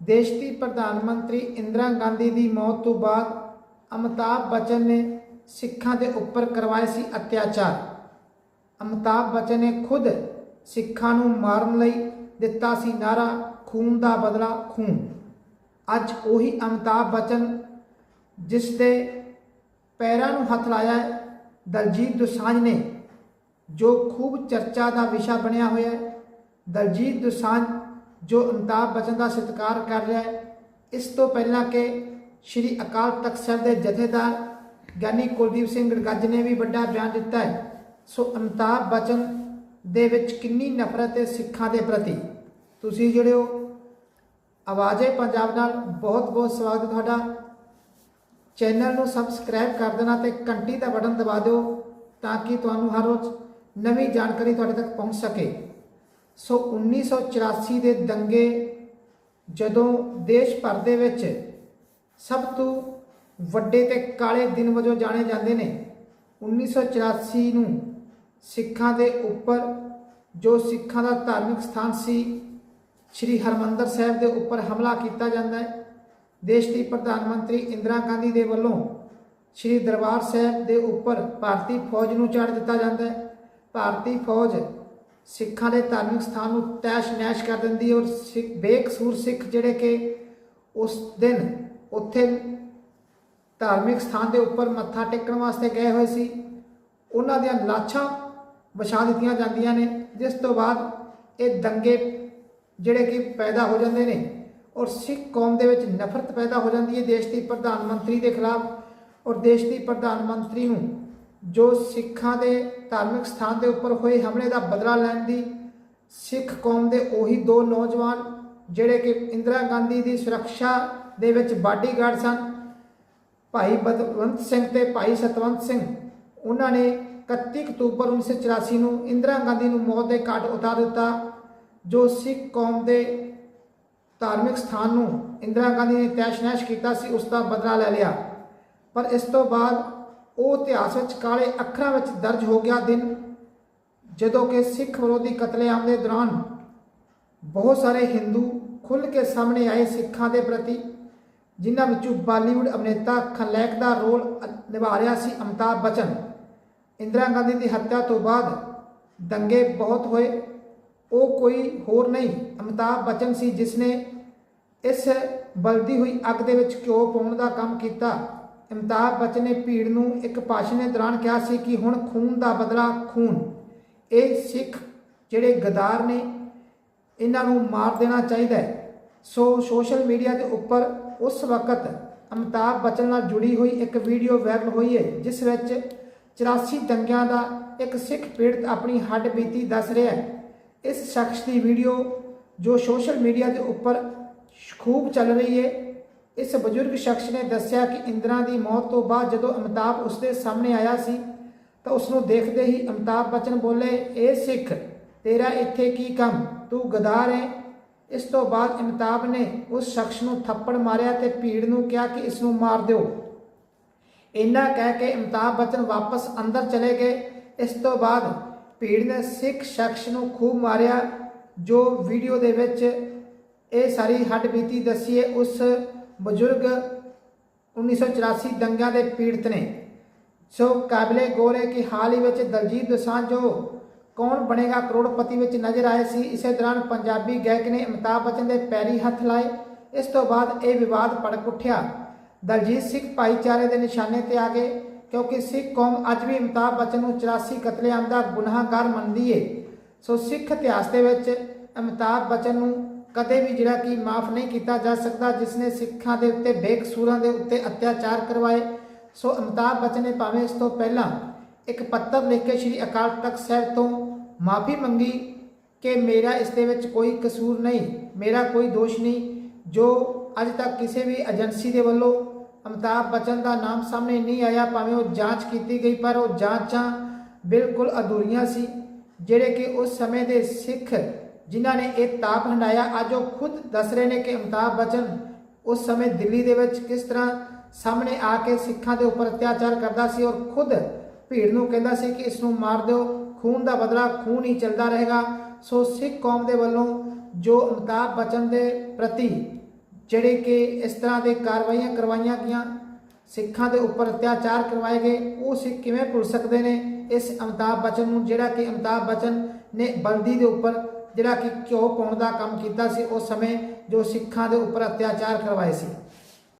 ਦੇਸ਼ ਦੀ ਪ੍ਰਧਾਨ ਮੰਤਰੀ ਇੰਦਰਾ ਗਾਂਧੀ ਦੀ ਮੌਤ ਤੋਂ ਬਾਅਦ ਅਮਿਤਾਭ ਬੱਚਨ ਨੇ ਸਿੱਖਾਂ ਦੇ ਉੱਪਰ ਕਰਵਾਏ ਸੀ ਅਤਿਆਚਾਰ। ਅਮਿਤਾਭ ਬੱਚਨ ਨੇ ਖੁਦ ਸਿੱਖਾਂ ਨੂੰ ਮਾਰਨ ਲਈ ਦਿੱਤਾ ਸੀ ਨਾਰਾ ਖੂਨ ਦਾ ਬਦਲਾ ਖੂਨ। ਅੱਜ ਉਹੀ ਅਮਿਤਾਭ ਬੱਚਨ ਜਿਸ ਦੇ ਪੈਰਾਂ ਨੂੰ ਹੱਥ ਲਾਇਆ ਦਲਜੀਤ ਦੁਸਾਂਝ ਨੇ, ਜੋ ਖੂਬ ਚਰਚਾ ਦਾ ਵਿਸ਼ਾ ਬਣਿਆ ਹੋਇਆ ਹੈ। ਦਲਜੀਤ ਦੁਸਾਂਝ ਜੋ ਅਮਿਤਾਭ ਬੱਚਨ ਦਾ ਸਤਿਕਾਰ ਕਰ ਰਿਹਾ ਹੈ, ਇਸ ਤੋਂ ਪਹਿਲਾਂ ਕਿ ਸ਼੍ਰੀ ਅਕਾਲ ਤਖਤ ਸਾਹਿਬ ਦੇ ਜਥੇਦਾਰ ਗਿਆਨੀ ਕੁਲਦੀਪ ਸਿੰਘ ਗੜਗੱਜ ਨੇ ਵੀ ਵੱਡਾ ਬਿਆਨ ਦਿੱਤਾ ਹੈ। ਸੋ ਅਮਿਤਾਭ ਬਚਨ ਦੇ ਵਿੱਚ ਕਿੰਨੀ ਨਫ਼ਰਤ ਹੈ ਸਿੱਖਾਂ ਦੇ ਪ੍ਰਤੀ? ਤੁਸੀਂ ਜਿਹੜੇ ਹੋ, ਆਵਾਜ਼ੇ ਪੰਜਾਬ ਨਾਲ। ਬਹੁਤ ਬਹੁਤ ਸਵਾਗਤ ਤੁਹਾਡਾ। ਚੈਨਲ ਨੂੰ ਸਬਸਕ੍ਰਾਈਬ ਕਰ ਦੇਣਾ ਤੇ ਘੰਟੀ ਦਾ ਬਟਨ ਦਬਾ ਦਿਓ ਤਾਂ ਕਿ ਤੁਹਾਨੂੰ ਹਰ ਰੋਜ਼ ਨਵੀਂ ਜਾਣਕਾਰੀ ਤੁਹਾਡੇ ਤੱਕ ਪਹੁੰਚ ਸਕੇ। ਸੋ 1984 ਦੇ ਦੰਗੇ ਜਦੋਂ ਦੇਸ਼ ਭਰ ਦੇ ਵਿੱਚ ਸਭ ਤੋਂ ਵੱਡੇ ਤੇ ਕਾਲੇ ਦਿਨ ਵਜੋਂ ਜਾਣੇ ਜਾਂਦੇ ਨੇ 1984 ਨੂੰ ਸਿੱਖਾਂ ਦੇ ਉੱਪਰ ਜੋ ਸਿੱਖਾਂ ਦਾ ਧਾਰਮਿਕ ਸਥਾਨ ਸੀ, ਸ੍ਰੀ ਹਰਮੰਦਰ ਸਾਹਿਬ ਦੇ ਉੱਪਰ ਹਮਲਾ ਕੀਤਾ ਜਾਂਦਾ ਹੈ। ਦੇਸ਼ ਦੀ ਪ੍ਰਧਾਨ ਮੰਤਰੀ ਇੰਦਰਾ ਗਾਂਧੀ ਦੇ ਵੱਲੋਂ ਸ੍ਰੀ ਦਰਬਾਰ ਸਾਹਿਬ ਦੇ ਉੱਪਰ ਭਾਰਤੀ ਫੌਜ ਨੂੰ ਚੜ੍ਹ ਦਿੱਤਾ ਜਾਂਦਾ ਹੈ। ਭਾਰਤੀ ਫੌਜ ਸਿੱਖਾਂ ਦੇ ਧਾਰਮਿਕ ਸਥਾਨ ਨੂੰ ਤੈਸ਼ ਨੈਸ਼ ਕਰ ਦਿੰਦੀ ਔਰ ਸਿੱਖ, ਬੇਕਸੂਰ ਸਿੱਖ ਜਿਹੜੇ ਕਿ ਉਸ ਦਿਨ ਉੱਥੇ ਧਾਰਮਿਕ ਸਥਾਨ ਦੇ ਉੱਪਰ ਮੱਥਾ ਟੇਕਣ ਵਾਸਤੇ ਗਏ ਹੋਏ ਸੀ। ਉਹਨਾਂ ਦੀਆਂ ਲਾਸ਼ਾਂ ਵਿਛਾ ਦਿੱਤੀਆਂ ਜਾਂਦੀਆਂ ਨੇ, ਜਿਸ ਤੋਂ ਬਾਅਦ ਇਹ ਦੰਗੇ ਜਿਹੜੇ ਕਿ ਪੈਦਾ ਹੋ ਜਾਂਦੇ ਨੇ ਔਰ ਸਿੱਖ ਕੌਮ ਦੇ ਵਿੱਚ ਨਫ਼ਰਤ ਪੈਦਾ ਹੋ ਜਾਂਦੀ ਹੈ ਦੇਸ਼ ਦੀ ਪ੍ਰਧਾਨ ਮੰਤਰੀ ਦੇ ਖਿਲਾਫ ਔਰ ਦੇਸ਼ ਦੀ ਪ੍ਰਧਾਨ ਮੰਤਰੀ ਨੂੰ ਜੋ ਸਿੱਖਾਂ ਦੇ ਧਾਰਮਿਕ ਸਥਾਨ ਦੇ ਉੱਪਰ ਹੋਏ ਹਮਲੇ ਦਾ ਬਦਲਾ ਲੈਣ ਦੀ ਸਿੱਖ ਕੌਮ ਦੇ ਉਹੀ ਦੋ ਨੌਜਵਾਨ, ਜਿਹੜੇ ਕਿ ਇੰਦਰਾ ਗਾਂਧੀ ਦੀ ਸੁਰੱਖਿਆ ਦੇ ਵਿੱਚ ਬਾਡੀਗਾਰਡ ਸਨ, ਭਾਈ ਬਦਵੰਤ ਸਿੰਘ ਤੇ ਭਾਈ ਸਤਵੰਤ ਸਿੰਘ, ਉਹਨਾਂ ਨੇ 31 ਅਕਤੂਬਰ 1984 ਨੂੰ ਇੰਦਰਾ ਗਾਂਧੀ ਨੂੰ ਮੌਤ ਦੇ ਘਾਟ ਉਤਾਰ ਦਿੱਤਾ, ਜੋ ਸਿੱਖ ਕੌਮ ਦੇ ਧਾਰਮਿਕ ਸਥਾਨ ਨੂੰ ਇੰਦਰਾ ਗਾਂਧੀ ਨੇ ਤੈਸ਼-ਨੈਸ਼ ਕੀਤਾ ਸੀ, ਉਸ ਦਾ ਬਦਲਾ ਲੈ ਲਿਆ। ਪਰ ਇਸ ਤੋਂ ਬਾਅਦ ਉਹ ਇਤਿਹਾਸ ਵਿੱਚ ਕਾਲੇ ਅੱਖਰਾਂ ਵਿੱਚ ਦਰਜ ਹੋ ਗਿਆ ਦਿਨ, ਜਦੋਂ ਕਿ ਸਿੱਖ ਵਿਰੋਧੀ ਕਤਲੇਆਮ ਦੇ ਦੌਰਾਨ ਬਹੁਤ ਸਾਰੇ ਹਿੰਦੂ ਖੁੱਲ੍ਹ ਕੇ ਸਾਹਮਣੇ ਆਏ ਸਿੱਖਾਂ ਦੇ ਪ੍ਰਤੀ, ਜਿਨ੍ਹਾਂ ਵਿੱਚੋਂ ਬਾਲੀਵੁੱਡ ਅਭਿਨੇਤਾ ਖਲੈਕ ਦਾ ਰੋਲ ਨਿਭਾ ਰਿਹਾ ਸੀ ਅਮਿਤਾਭ ਬਚਨ। ਇੰਦਰਾ ਗਾਂਧੀ ਦੀ ਹੱਤਿਆ ਤੋਂ ਬਾਅਦ ਦੰਗੇ ਬਹੁਤ ਹੋਏ। ਉਹ ਕੋਈ ਹੋਰ ਨਹੀਂ, ਅਮਿਤਾਭ ਬਚਨ ਸੀ, ਜਿਸ ਨੇ ਇਸ ਬਲਦੀ ਹੋਈ ਅੱਗ ਦੇ ਵਿੱਚ ਘਿਓ ਪਾਉਣ ਦਾ ਕੰਮ ਕੀਤਾ। ਅਮਿਤਾਭ ਬੱਚਨ ਨੇ ਭੀੜ ਨੂੰ ਇੱਕ ਭਾਸ਼ਣ ਦੇ ਦੌਰਾਨ ਕਿਹਾ ਸੀ ਕਿ ਹੁਣ ਖੂਨ ਦਾ ਬਦਲਾ ਖੂਨ। ਇਹ ਸਿੱਖ ਜਿਹੜੇ ਗਦਾਰ ਨੇ, ਇਹਨਾਂ ਨੂੰ ਮਾਰ ਦੇਣਾ ਚਾਹੀਦਾ ਹੈ। ਸੋ ਸੋਸ਼ਲ ਮੀਡੀਆ ਦੇ ਉੱਪਰ ਉਸ ਵਕਤ ਅਮਿਤਾਭ ਬੱਚਨ ਨਾਲ ਜੁੜੀ ਹੋਈ ਇੱਕ ਵੀਡੀਓ ਵਾਇਰਲ ਹੋਈ ਹੈ, ਜਿਸ ਵਿੱਚ 84 ਦੰਗਿਆਂ ਦਾ ਇੱਕ ਸਿੱਖ ਪੀੜਤ ਆਪਣੀ ਹੱਡ ਬੀਤੀ ਦੱਸ ਰਿਹਾ ਹੈ। ਇਸ ਸ਼ਖਸ ਦੀ ਵੀਡੀਓ ਜੋ ਸੋਸ਼ਲ ਮੀਡੀਆ ਦੇ ਉੱਪਰ ਖੂਬ ਚੱਲ ਰਹੀ ਹੈ। ਇਸ ਬਜ਼ੁਰਗ ਸ਼ਖਸ ਨੇ ਦੱਸਿਆ ਕਿ ਇੰਦਰਾ ਦੀ ਮੌਤ ਤੋਂ ਬਾਅਦ ਜਦੋਂ ਅਮਿਤਾਭ ਉਸਦੇ ਸਾਹਮਣੇ ਆਇਆ ਸੀ, ਤਾਂ ਉਸ ਨੂੰ ਦੇਖਦੇ ਹੀ ਅਮਿਤਾਭ ਬਚਨ ਬੋਲੇ ਇਹ ਸਿੱਖ, ਤੇਰਾ ਇੱਥੇ ਕੀ ਕੰਮ? ਤੂੰ ਗਦਾਰ ਹੈ? ਇਸ ਤੋਂ ਬਾਅਦ ਅਮਿਤਾਭ ਨੇ ਉਸ ਸ਼ਖਸ ਨੂੰ ਥੱਪੜ ਮਾਰਿਆ ਤੇ ਭੀੜ ਨੂੰ ਕਿਹਾ ਕਿ ਇਸ ਨੂੰ ਮਾਰ ਦਿਓ। ਇੰਨਾ ਕਹਿ ਕੇ ਅਮਿਤਾਭ ਬਚਨ ਵਾਪਸ ਅੰਦਰ ਚਲੇ ਗਏ। ਇਸ ਤੋਂ ਬਾਅਦ ਭੀੜ ਨੇ ਸਿੱਖ ਸ਼ਖਸ ਨੂੰ ਖੂਬ ਮਾਰਿਆ, ਜੋ ਵੀਡੀਓ ਦੇ ਵਿੱਚ ਇਹ ਸਾਰੀ ਹੱਡ ਬੀਤੀ ਦੱਸੀ ਹੈ ਉਸ ਬਜ਼ੁਰਗ 1984 ਦੰਗਿਆਂ ਦੇ ਪੀੜਤ ਨੇ। ਸੋ ਕਾਬਲੇ ਗੌਰ ਹੈ ਕਿ ਹਾਲ ਹੀ ਵਿੱਚ ਦਲਜੀਤ ਦੋਸਾਂਝ ਜੋ ਕੌਣ ਬਣੇਗਾ ਕਰੋੜਪਤੀ ਵਿੱਚ ਨਜ਼ਰ ਆਏ ਸੀ, ਇਸੇ ਦੌਰਾਨ ਪੰਜਾਬੀ ਗਾਇਕ ਨੇ ਅਮਿਤਾਭ ਬਚਨ ਦੇ ਪੈਰੀ ਹੱਥ ਲਾਏ। ਇਸ ਤੋਂ ਬਾਅਦ ਇਹ ਵਿਵਾਦ ਭੜਕ ਉੱਠਿਆ। ਦਲਜੀਤ ਸਿੱਖ ਭਾਈਚਾਰੇ ਦੇ ਨਿਸ਼ਾਨੇ ਤੇ ਆ ਗਏ, ਕਿਉਂਕਿ ਸਿੱਖ ਕੌਮ ਅੱਜ ਵੀ ਅਮਿਤਾਭ ਬਚਨ ਨੂੰ 84 ਕਤਲੇਆਮ ਦਾ ਗੁਨਾਹਗਾਰ ਮੰਨਦੀ ਏ। ਸੋ ਸਿੱਖ ਇਤਿਹਾਸ ਦੇ ਵਿੱਚ ਅਮਿਤਾਭ ਬਚਨ ਨੂੰ ਕਦੇ ਵੀ ਜਿਹੜਾ ਕਿ ਮਾਫ ਨਹੀਂ ਕੀਤਾ ਜਾ ਸਕਦਾ ਜਿਸ ਨੇ ਸਿੱਖਾਂ ਦੇ ਉੱਤੇ, ਬੇਕਸੂਰਾਂ ਦੇ ਉੱਤੇ ਅਤਿਆਚਾਰ ਕਰਵਾਏ। ਸੋ ਅਮਿਤਾਭ ਬਚਨ ਨੇ ਭਾਵੇਂ ਇਸ ਤੋਂ ਪਹਿਲਾਂ ਇੱਕ ਪੱਤਰ ਲਿਖ ਕੇ ਸ੍ਰੀ ਅਕਾਲ ਤਖਤ ਸਾਹਿਬ ਤੋਂ ਮਾਫੀ ਮੰਗੀ ਕਿ ਮੇਰਾ ਇਸ ਦੇ ਵਿੱਚ ਕੋਈ ਕਸੂਰ ਨਹੀਂ, ਮੇਰਾ ਕੋਈ ਦੋਸ਼ ਨਹੀਂ, ਜੋ ਅੱਜ ਤੱਕ ਕਿਸੇ ਵੀ ਏਜੰਸੀ ਦੇ ਵੱਲੋਂ ਅਮਿਤਾਭ ਬਚਨ ਦਾ ਨਾਮ ਸਾਹਮਣੇ ਨਹੀਂ ਆਇਆ, ਭਾਵੇਂ ਉਹ ਜਾਂਚ ਕੀਤੀ ਗਈ, ਪਰ ਉਹ ਜਾਂਚਾਂ ਬਿਲਕੁਲ ਅਧੂਰੀਆਂ ਸੀ, ਜਿਹੜੇ ਕਿ ਉਸ ਸਮੇਂ ਦੇ ਸਿੱਖ ਜਿਨ੍ਹਾਂ ਨੇ ਇਹ ਤਾਪ ਹੰਡਾਇਆ ਅੱਜ ਉਹ ਖੁਦ ਦੱਸ ਰਹੇ ਨੇ ਕਿ ਅਮਿਤਾਭ ਬਚਨ ਉਸ ਸਮੇਂ ਦਿੱਲੀ ਦੇ ਵਿੱਚ ਕਿਸ ਤਰ੍ਹਾਂ ਸਾਹਮਣੇ ਆ ਕੇ ਸਿੱਖਾਂ ਦੇ ਉੱਪਰ ਅਤਿਆਚਾਰ ਕਰਦਾ ਸੀ ਔਰ ਖੁਦ ਭੀੜ ਨੂੰ ਕਹਿੰਦਾ ਸੀ ਕਿ ਇਸ ਨੂੰ ਮਾਰ ਦਿਓ, ਖੂਨ ਦਾ ਬਦਲਾ ਖੂਨ ਹੀ ਚੱਲਦਾ ਰਹੇਗਾ। ਸੋ ਸਿੱਖ ਕੌਮ ਦੇ ਵੱਲੋਂ ਜੋ ਅਮਿਤਾਭ ਬਚਨ ਦੇ ਪ੍ਰਤੀ ਜਿਹੜੇ ਕਿ ਇਸ ਤਰ੍ਹਾਂ ਦੇ ਕਾਰਵਾਈਆਂ ਕਰਵਾਈਆਂ ਗਈਆਂ, ਸਿੱਖਾਂ ਦੇ ਉੱਪਰ ਅਤਿਆਚਾਰ ਕਰਵਾਏ ਗਏ, ਉਹ ਸਿੱਖ ਕਿਵੇਂ ਭੁੱਲ ਸਕਦੇ ਨੇ? ਇਸ ਅਮਿਤਾਭ ਬਚਨ ਨੂੰ ਜਿਹੜਾ ਕਿ ਅਮਿਤਾਭ ਬਚਨ ਨੇ ਬੰਦੀ ਦੇ ਉੱਪਰ ਜਿਹੜਾ ਕਿ ਘਿਓ ਪਾਉਣ ਦਾ ਕੰਮ ਕੀਤਾ ਸੀ, ਉਸ ਸਮੇਂ ਜੋ ਸਿੱਖਾਂ ਦੇ ਉੱਪਰ ਅਤਿਆਚਾਰ ਕਰਵਾਏ ਸੀ।